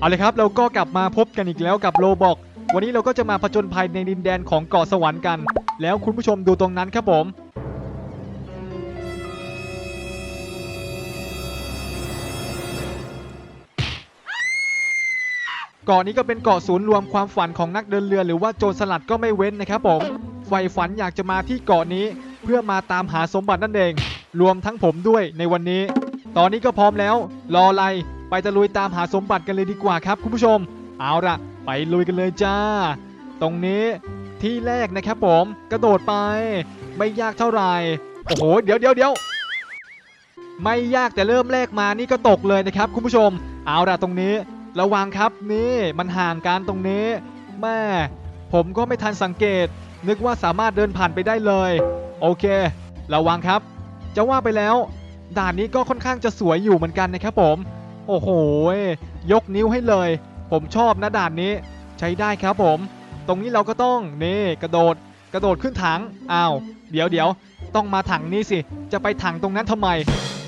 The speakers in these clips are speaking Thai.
เอาเลยครับ เราก็กลับมาพบกันอีกแล้วกับโลบอก วันนี้เราก็จะมาผจญภัยในดินแดนของเกาะสวรรค์กัน แล้วคุณผู้ชมดูตรงนั้นครับผม เกาะนี้ก็เป็นเกาะศูนย์รวมความฝันของนักเดินเรือหรือว่าโจรสลัดก็ไม่เว้นนะครับผมใฝ่ฝันอยากจะมาที่เกาะนี้ เพื่อมาตามหาสมบัตินั่นเอง รวมทั้งผมด้วยในวันนี้ ตอนนี้ก็พร้อมแล้ว รออะไร ไปตะลุยตามหาสมบัติกันเลยดีกว่าครับคุณผู้ชม เอาละไปลุยกันเลยจ้า ตรงนี้ที่แรกนะครับผมกระโดดไป ไม่ยากเท่าไหร่โอ้โหเดี๋ยวเดี๋ยวเดี๋ยวไม่ยากแต่เริ่มแรกมานี่ก็ตกเลยนะครับคุณผู้ชม เอาละตรงนี้ ระวังครับนี่มันห่างกันตรงนี้แม่ผมก็ไม่ทันสังเกต นึกว่าสามารถเดินผ่านไปได้เลย โอเค ระวังครับ จะว่าไปแล้ว ด่านนี้ก็ค่อนข้างจะสวยอยู่เหมือนกันนะครับผม โอ้โห ยกนิ้วให้เลย ผมชอบนะด่านนี้ ใช้ได้ครับผม ตรงนี้เราก็ต้องนี่กระโดด กระโดดขึ้นถัง อ้าว เดี๋ยวเดี๋ยวต้องมาถังนี้สิ จะไปถังตรงนั้นทำไม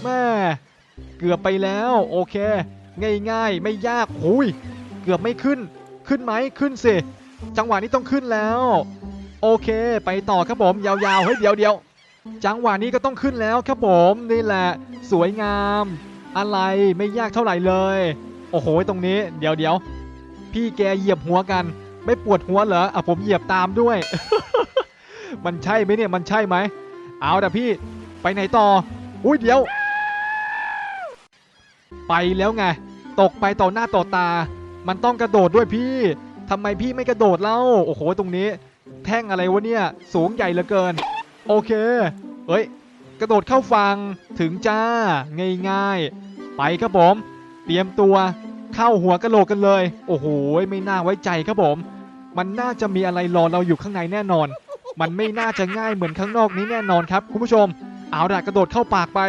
แม่ เกือบไปแล้ว โอเค ง่ายๆ ไม่ยากหุยเกือบไม่ขึ้น ขึ้นไหมขึ้นสิ จังหวะนี้ต้องขึ้นแล้ว โอเค ไปต่อครับผม ยาวๆ เฮ้ยเดี๋ยวเดี๋ยวจังหวะนี้ก็ต้องขึ้นแล้วครับผม นี่แหละ สวยงาม อะไรไม่ยากเท่าไหร่เลย โอ้โหตรงนี้เดี๋ยวเดี๋ยวพี่แกเหยียบหัวกัน ไม่ปวดหัวเหรออะผมเหยียบตามด้วย มันใช่ไหมเนี่ยมันใช่ไหมเอาแต่พี่ไปไหนต่ออุ้ยเดี๋ยว ไปแล้วไง ตกไปต่อหน้าต่อตา มันต้องกระโดดด้วยพี่ทำไมพี่ไม่กระโดดเล่าโอ้โหตรงนี้ แท่งอะไรวะเนี่ย สูงใหญ่เหลือเกิน โอเคเอ้ย กระโดดเข้าฟังถึงจ้าง่ายๆ ไปครับผม เตรียมตัวเข้าหัวกะโหลกกันเลย โอ้โหไม่น่าไว้ใจครับผม มันน่าจะมีอะไรรอเราอยู่ข้างในแน่นอน มันไม่น่าจะง่ายเหมือนข้างนอกนี้แน่นอนครับคุณผู้ชม เอาละกระโดดเข้าปากไป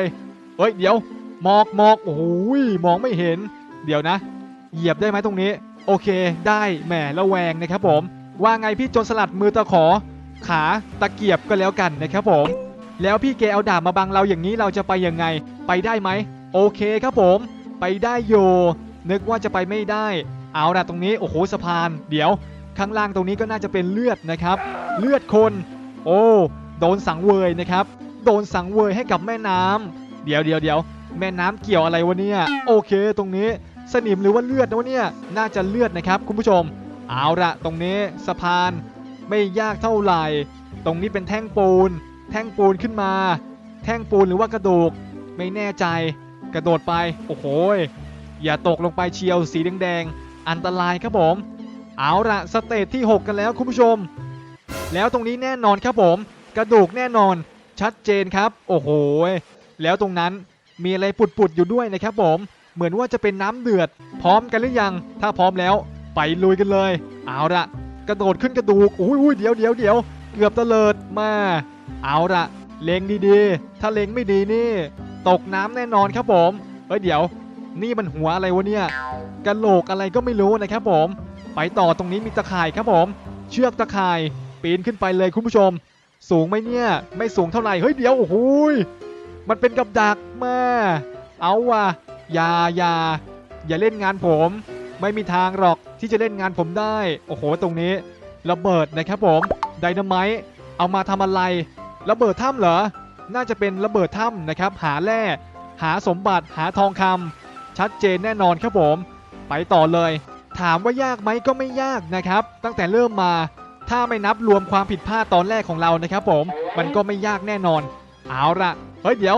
เอ้ยเดี๋ยวหมอกหมอกโอ้โหมองไม่เห็น เดี๋ยวนะ เหยียบได้ไหมตรงนี้ โอเค ได้แหมระแวงนะครับผม ว่าไงพี่จนสลัดมือตะขอ ขาตะเกียบก็แล้วกันนะครับผม แล้วพี่เกเอาดาบมาบังเราอย่างนี้เราจะไปยังไง ไปได้ไหม โอเคครับผม ไปได้โยนึกว่าจะไปไม่ได้ เอาละตรงนี้โอ้โหสะพาน เดี๋ยว ข้างล่างตรงนี้ก็น่าจะเป็นเลือดนะครับ เลือดคน โอ้โดนสังเวยนะครับ โดนสังเวยให้กับแม่น้ำเดี๋ยวเดี๋ยวเดี๋ยวแม่น้ำเกี่ยวอะไรวะเนี่ย โอเค ตรงนี้สนิมหรือว่าเลือดนะวะเนี่ย น่าจะเลือดนะครับ คุณผู้ชม เอาละตรงนี้สะพานไม่ยากเท่าไหร่ ตรงนี้เป็นแท่งปูน แท่งปูนขึ้นมา แท่งปูนหรือว่ากระดูก ไม่แน่ใจ กระโดดไป โอ้โห อย่าตกลงไปเชียวสีแดงๆ อันตรายครับผม เอาละสเตจที่ 6 กันแล้วคุณผู้ชม แล้วตรงนี้แน่นอนครับผม กระดูกแน่นอน ชัดเจนครับ โอ้โห แล้วตรงนั้นมีอะไรปุดๆอยู่ด้วยนะครับผม เหมือนว่าจะเป็นน้ำเดือด พร้อมกันหรือยัง ถ้าพร้อมแล้วไปลุยกันเลย เอาละกระโดดขึ้นกระดูกอุ้ยเดี๋ยวเดี๋ยวเดี๋ยวเกือบตะเลิดมา เอาละเลงดีๆ ถ้าเลงไม่ดีนี่ ตกน้ำแน่นอนครับผมเอ้ยเดี๋ยว นี่มันหัวอะไรวะเนี่ยกะโหลกอะไรก็ไม่รู้นะครับผม ไปต่อตรงนี้มีตะข่ายครับผม เชือกตะข่าย ปีนขึ้นไปเลยคุณผู้ชม สูงไหมเนี่ย ไม่สูงเท่าไหร่ เฮ้ยเดี๋ยวโอ้โหมันเป็นกับดักมา เอาว่ะอย่าอย่าอย่าเล่นงานผม ไม่มีทางหรอกที่จะเล่นงานผมได้ โอ้โห ตรงนี้ ระเบิดนะครับผม ไดนาไมต์ เอามาทำอะไร ระเบิดถ้ำเหรอ น่าจะเป็นระเบิดถ้ำนะครับ หาแร่ หาสมบัติ หาทองคำชัดเจนแน่นอนครับผม ไปต่อเลย ถามว่ายากไหมก็ไม่ยากนะครับ ตั้งแต่เริ่มมา ถ้าไม่นับรวมความผิดพลาดตอนแรกของเรานะครับผม มันก็ไม่ยากแน่นอน เอาละเฮ้ยเดี๋ยว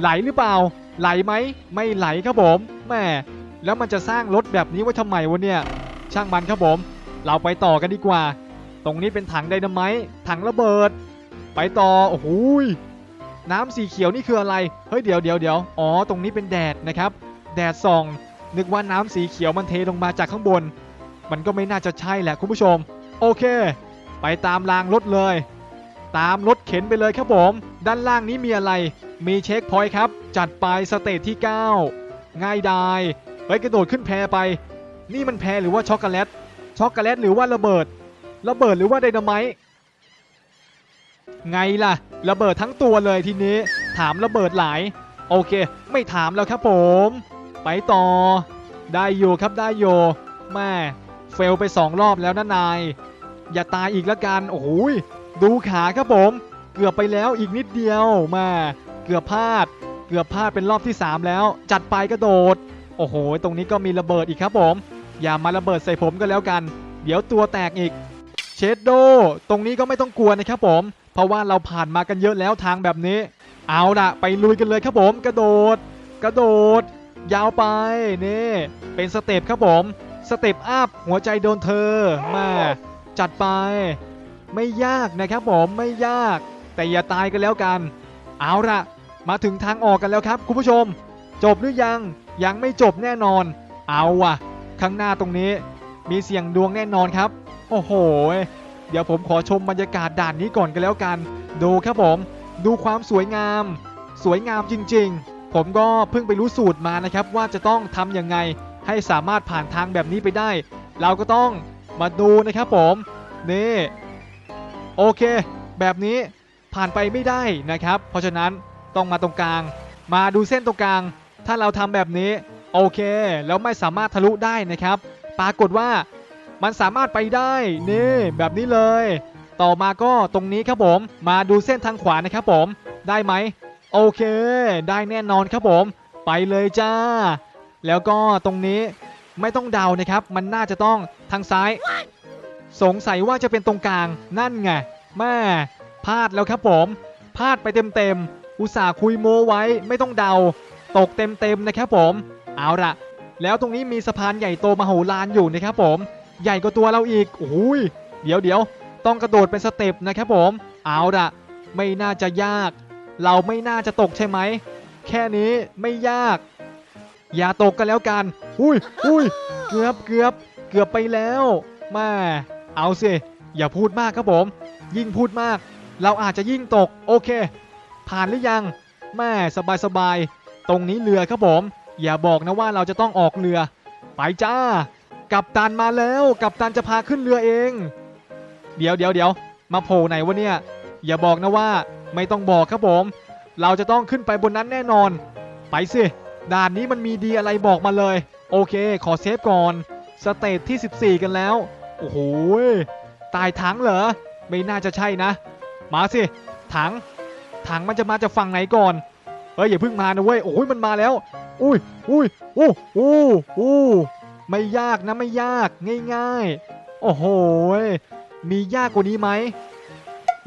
ไหลหรือเปล่า ไหลไหม ไม่ไหลครับผม แม่ แล้วมันจะสร้างรถแบบนี้ไว้ทำไมวะเนี่ย ช่างมันครับผม เราไปต่อกันดีกว่า ตรงนี้เป็นถังไดนาไมต์ถังระเบิด ไปต่อโอ้โหยน้ำสีเขียวนี่คืออะไร เฮ้ยเดี๋ยวเดี๋ยวเดี๋ยวอ๋อตรงนี้เป็นแดดนะครับ แดดส่อง นึกว่าน้ำสีเขียวมันเทลงมาจากข้างบน มันก็ไม่น่าจะใช่แหละคุณผู้ชม โอเค ไปตามรางรถเลย ตามรถเข็นไปเลยครับผม ด้านล่างนี้มีอะไร มีเช็คพอยต์ครับ จัดไปสเตจที่ 9 ง่ายดายเฮ้ยกระโดดขึ้นแพไป นี่มันแพหรือว่าช็อกโกแลต ช็อกโกแลตหรือว่าระเบิด ระเบิดหรือว่าไดนาไมต์ไงล่ะ ระเบิดทั้งตัวเลยทีนี้ ถามระเบิดหลาย โอเค ไม่ถามแล้วครับผม ไปต่อ ได้อยู่ครับได้อยู่แม่เฟลไปสองรอบแล้วนะนาย อย่าตายอีกแล้วกัน โอ้โหยดูขาครับผม เกือบไปแล้วอีกนิดเดียวมาเกือบพลาด เกือบพลาดเป็นรอบที่ 3 แล้ว จัดไปกระโดด โอ้โห ตรงนี้ก็มีระเบิดอีกครับผม อย่ามาระเบิดใส่ผมก็แล้วกัน เดี๋ยวตัวแตกอีก เชดโดตรงนี้ก็ไม่ต้องกลัวนะครับผม เพราะว่าเราผ่านมากันเยอะแล้วทางแบบนี้ เอาล่ะ ไปลุยกันเลยครับผม กระโดด กระโดด ยาวไปนี่เป็นสเต็ปครับผมสเต็ปอัพหัวใจโดนเธอมาจัดไป ไม่ยากนะครับผมไม่ยาก แต่อย่าตายกันแล้วกัน เอาล่ะ มาถึงทางออกกันแล้วครับ คุณผู้ชม จบหรือยังยังไม่จบแน่นอน เอาว่ะ ข้างหน้าตรงนี้ มีเสียงดวงแน่นอนครับ โอ้โห เดี๋ยวผมขอชมบรรยากาศด่านนี้ก่อนกันแล้วกัน ดูครับผม ดูความสวยงาม สวยงามจริง ๆ ผมก็เพิ่งไปรู้สูตรมานะครับว่าจะต้องทำยังไงให้สามารถผ่านทางแบบนี้ไปได้ เราก็ต้องมาดูนะครับผม นี่ โอเค แบบนี้ผ่านไปไม่ได้นะครับ เพราะฉะนั้นต้องมาตรงกลาง มาดูเส้นตรงกลาง ถ้าเราทำแบบนี้ โอเค แล้วไม่สามารถทะลุได้นะครับ ปรากฏว่า มันสามารถไปได้นี่แบบนี้เลย ต่อมาก็ตรงนี้ครับผม มาดูเส้นทางขวานะครับผม ได้ไหมโอเค ได้แน่นอนครับผม ไปเลยจ้า แล้วก็ตรงนี้ไม่ต้องเดานะครับ มันน่าจะต้องทางซ้าย สงสัยว่าจะเป็นตรงกลางนั่นไงแม่พลาดแล้วครับผมพลาดไปเต็มๆอุตส่าห์คุยโมไว้ไม่ต้องเดา ตกเต็มๆนะครับผม เอาละแล้วตรงนี้มีสะพานใหญ่โตมโหฬารอยู่นะครับผม ใหญ่กว่าตัวเราอีกโอ้ยเดี๋ยวเดี๋ยวต้องกระโดดเป็นสเต็ปนะครับผม เอาละไม่น่าจะยาก เราไม่น่าจะตกใช่ไหม แค่นี้ไม่ยาก อย่าตกกันแล้วกัน อุ้ยอุ้ยเกือบเกือบเกือบไปแล้วแม่เอาสิ อย่าพูดมากครับผม ยิ่งพูดมาก เราอาจจะยิ่งตก โอเค ผ่านหรือยังแม่สบายสบาย ตรงนี้เรือครับผม อย่าบอกนะว่าเราจะต้องออกเรือ ไปจ้า กับตันมาแล้ว กับตันจะพาขึ้นเรือเอง เดี๋ยวเดี๋ยวเดี๋ยวมาโผล่ไหนวะเนี่ย อย่าบอกนะว่าไม่ต้องบอกครับผม เราจะต้องขึ้นไปบนนั้นแน่นอน ไปสิด่านนี้มันมีดีอะไรบอกมาเลย โอเค ขอเซฟก่อน สเตจที่ 14 กันแล้ว โอ้โหตายถังเหรอ ไม่น่าจะใช่นะ มาสิ ถัง ถังมันจะมาจากฝั่งไหนก่อน เฮ้ยอย่าเพิ่งมานะเว้ย โอ้ยมันมาแล้ว อุ้ยอุ้ยอู้อู้อู้ ไม่ยากนะไม่ยากง่ายๆ โอ้โห มียากกว่านี้ไหม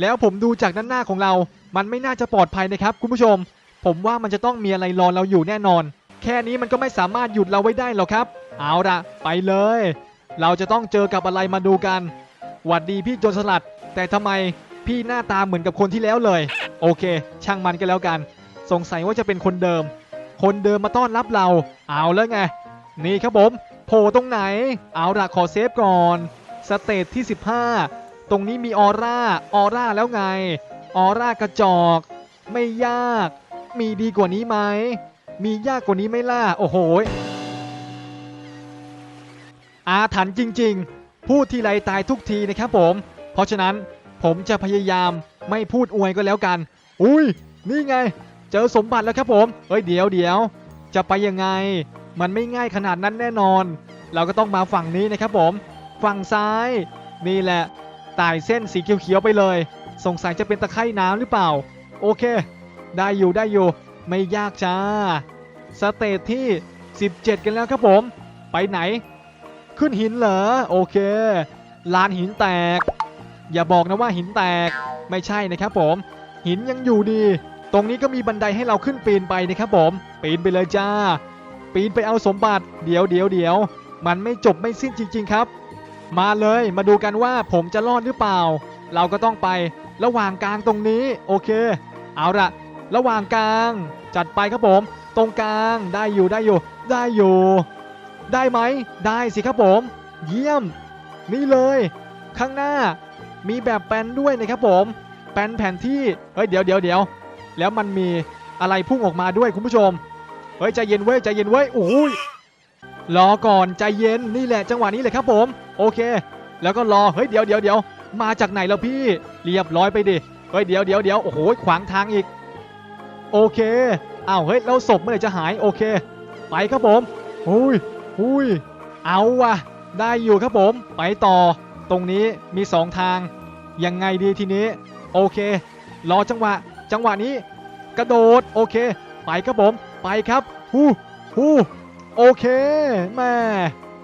แล้วผมดูจากด้านหน้าของเรา มันไม่น่าจะปลอดภัยนะครับคุณผู้ชม ผมว่ามันจะต้องมีอะไรรอเราอยู่แน่นอน แค่นี้มันก็ไม่สามารถหยุดเราไว้ได้หรอกครับ เอาละไปเลย เราจะต้องเจอกับอะไรมาดูกันหวัดดีพี่โจรสลัด แต่ทำไมพี่หน้าตาเหมือนกับคนที่แล้วเลย โอเค ช่างมันกันแล้วกัน สงสัยว่าจะเป็นคนเดิม คนเดิมมาต้อนรับเรา เอาแล้วไง นี่ครับผม โผล่ตรงไหน เอาละขอเซฟก่อน สเตจที่ 15 ตรงนี้มีออร่า ออร่าแล้วไง ออร่ากระจอก ไม่ยาก มีดีกว่านี้ไหม มียากกว่านี้ไม่ล่ะ โอ้โห อาถรรพ์จริง ๆ พูดทีไรตายทุกทีนะครับผม เพราะฉะนั้นผมจะพยายามไม่พูดอวยก็แล้วกัน อุ้ย นี่ไง เจอสมบัติแล้วครับผม เฮ้ยเดี๋ยวเดี๋ยว จะไปยังไง มันไม่ง่ายขนาดนั้นแน่นอน เราก็ต้องมาฝั่งนี้นะครับผม ฝั่งซ้ายนี่แหละไต่เส้นสีเขียวๆไปเลย สงสัยจะเป็นตะไคร่น้ำหรือเปล่า โอเค ได้อยู่ได้อยู่ ไม่ยากจ้า สเตจที่ 17 กันแล้วครับผม ไปไหน ขึ้นหินเหรอ โอเค ลานหินแตก อย่าบอกนะว่าหินแตก ไม่ใช่นะครับผม หินยังอยู่ดี ตรงนี้ก็มีบันไดให้เราขึ้นปีนไปนะครับผม ปีนไปเลยจ้า ปีนไปเอาสมบัติ เดี๋ยวเดี๋ยวเดี๋ยว มันไม่จบไม่สิ้นจริง ๆครับ มาเลยมาดูกันว่าผมจะรอดหรือเปล่า เราก็ต้องไประหว่างกลางตรงนี้ โอเค เอาละระหว่างกลาง จัดไปครับผม ตรงกลางได้อยู่ได้อยู่ ได้อยู่ ได้ไหม ได้สิครับผม เยี่ยม นี่เลย ข้างหน้า มีแบบแปลนด้วยนะครับผม แปลนแผนที่เฮ้ยเดี๋ยวเดี๋ยวเดี๋ยวแล้วมันมีอะไรพุ่งออกมาด้วยคุณผู้ชม เฮ้ยใจเย็นเว้ยใจเย็นเว้ยโอ้ยรอก่อนใจเย็นนี่แหละจังหวะนี้เลยครับผม โอเค แล้วก็รอเฮ้ยเดี๋ยวเดี๋ยวเดี๋ยวมาจากไหนแล้วพี่เรียบร้อยไปดิเฮ้ยเดี๋ยวเดี๋ยวเดี๋ยวโอ้โหขวางทางอีก โอเคอ้าวเฮ้ยแล้วศพเมื่อไหร่จะหายโอเค ไปครับผมโอ้ยหุยเอาวะได้อยู่ครับผม ไปต่อ ตรงนี้มีสองทาง ยังไงดีทีนี้ โอเค รอจังหวะ จังหวะนี้ กระโดด โอเค ไปครับผม ไปครับฮู้ฮู้โอเคแม่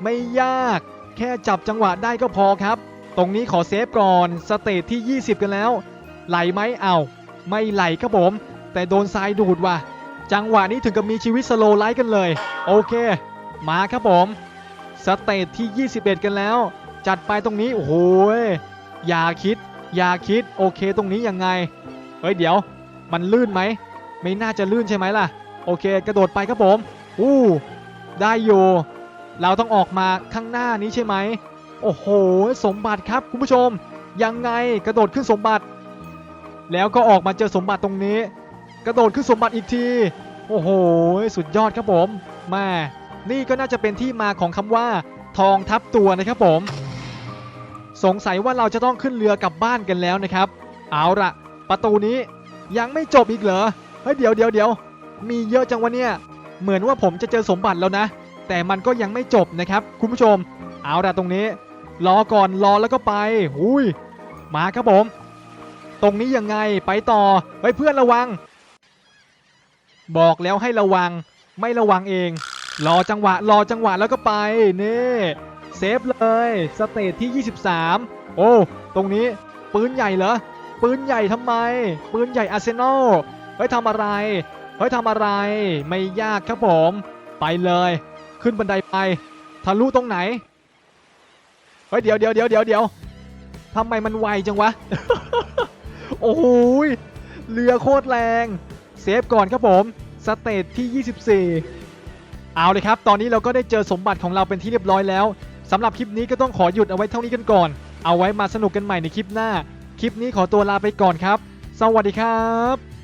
ไม่ยาก แค่จับจังหวะได้ก็พอครับ ตรงนี้ขอเซฟก่อนสเตจที่ 20 กันแล้ว ไหลไหมเอาไม่ไหลครับผม แต่โดนทรายดูดว่ะ จังหวะนี้ถึงกับมีชีวิตสโลไลท์กันเลย โอเค มาครับผมสเตจที่ 21 กันแล้ว จัดไปตรงนี้ โอ้โหยอย่าคิด อย่าคิด โอเค ตรงนี้ยังไง เฮ้ย เดี๋ยว มันลื่นไหม ไม่น่าจะลื่นใช่ไหมล่ะ โอเค กระโดดไปครับผมอู้ได้อยู่เราต้องออกมาข้างหน้านี้ใช่ไหมโอ้โห สมบัติครับคุณผู้ชม ยังไงกระโดดขึ้นสมบัติ แล้วก็ออกมาเจอสมบัติตรงนี้ กระโดดขึ้นสมบัติอีกที โอ้โห สุดยอดครับผมแม่นี่ก็น่าจะเป็นที่มาของคำว่า ทองทับตัวนะครับผม สงสัยว่าเราจะต้องขึ้นเรือกลับบ้านกันแล้วนะครับ เอาละประตูนี้ยังไม่จบอีกเหรอเฮ้ยเดี๋ยวเดี๋ยวเดี๋ยว มีเยอะจังวะเนี่ย เหมือนว่าผมจะเจอสมบัติแล้วนะ แต่มันก็ยังไม่จบนะครับ คุณผู้ชม เอาละตรงนี้ รอก่อนรอแล้วก็ไปหุยมาครับผม ตรงนี้ยังไงไปต่อเฮ้ยเพื่อนระวัง บอกแล้วให้ระวัง ไม่ระวังเอง รอจังหวะรอจังหวะแล้วก็ไปนี่เซฟเลยสเตจที่ 23 โอ้ตรงนี้ปืนใหญ่เหรอปืนใหญ่ทำไม ปืนใหญ่อาร์เซนอลเฮ้ยทำอะไร เฮ้ยทำอะไรไม่ยากครับผม ไปเลย ขึ้นบันไดไปทะลุตรงไหนเฮ้ยเดี๋ยวเดี๋ยวเดี๋ยวเดี๋ยวเดี๋ยวทำไมมันไวจังวะ โอ้โหเรือโคตรแรง เซฟก่อนครับผม สเตจที่ 24 เอาเลยครับ ตอนนี้เราก็ได้เจอสมบัติของเราเป็นที่เรียบร้อยแล้วสำหรับคลิปนี้ก็ต้องขอหยุดเอาไว้เท่านี้กันก่อน เอาไว้มาสนุกกันใหม่ในคลิปหน้า คลิปนี้ขอตัวลาไปก่อนครับ สวัสดีครับ